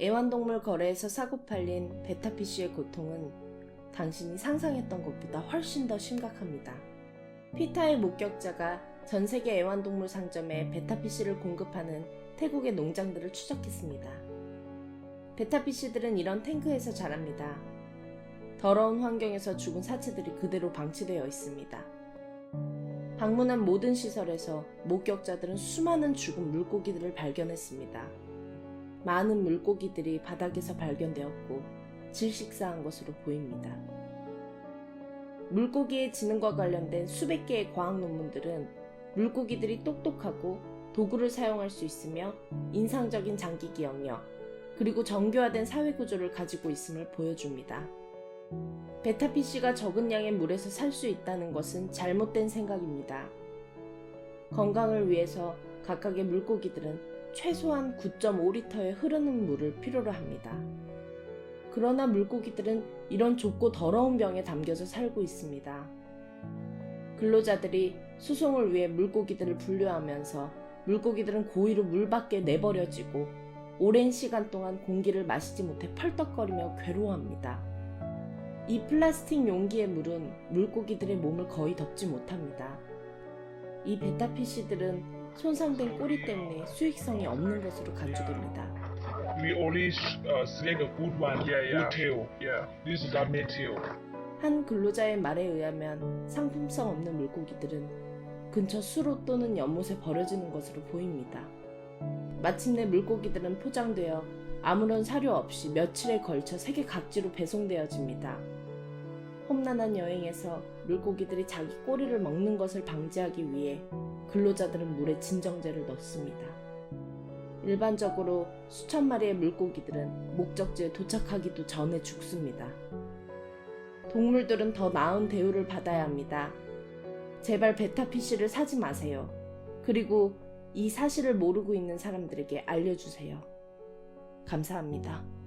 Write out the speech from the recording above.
애완동물 거래에서 사고 팔린 베타피쉬의 고통은 당신이 상상했던 것보다 훨씬 더 심각합니다. 피타의 목격자가 전 세계 애완동물 상점에 베타피쉬를 공급하는 태국의 농장들을 추적했습니다. 베타피쉬들은 이런 탱크에서 자랍니다. 더러운 환경에서 죽은 사체들이 그대로 방치되어 있습니다. 방문한 모든 시설에서 목격자들은 수많은 죽은 물고기들을 발견했습니다. 많은 물고기들이 바닥에서 발견되었고 질식사한 것으로 보입니다. 물고기의 지능과 관련된 수백 개의 과학 논문들은 물고기들이 똑똑하고 도구를 사용할 수 있으며 인상적인 장기 기억력, 그리고 정교화된 사회 구조를 가지고 있음을 보여줍니다. 베타피쉬가 적은 양의 물에서 살 수 있다는 것은 잘못된 생각입니다. 건강을 위해서 각각의 물고기들은 최소한 9.5리터의 흐르는 물을 필요로 합니다. 그러나 물고기들은 이런 좁고 더러운 병에 담겨서 살고 있습니다. 근로자들이 수송을 위해 물고기들을 분류하면서 물고기들은 고의로 물 밖에 내버려지고 오랜 시간 동안 공기를 마시지 못해 펄떡거리며 괴로워합니다. 이 플라스틱 용기의 물은 물고기들의 몸을 거의 덮지 못합니다. 이 베타피쉬들은 손상된 꼬리 때문에 수익성이 없는 것으로 간주됩니다. We only uh, select a good one. Yeah, yeah. Good tail. Yeah. This is our male tail. 한 근로자의 말에 의하면 상품성 없는 물고기들은 근처 수로 또는 연못에 버려지는 것으로 보입니다. 마침내 물고기들은 포장되어 아무런 사료 없이 며칠에 걸쳐 세계 각지로 배송되어집니다. 험난한 여행에서 물고기들이 자기 꼬리를 먹는 것을 방지하기 위해 근로자들은 물에 진정제를 넣습니다. 일반적으로 수천 마리의 물고기들은 목적지에 도착하기도 전에 죽습니다. 동물들은 더 나은 대우를 받아야 합니다. 제발 베타피쉬를 사지 마세요. 그리고 이 사실을 모르고 있는 사람들에게 알려주세요. 감사합니다.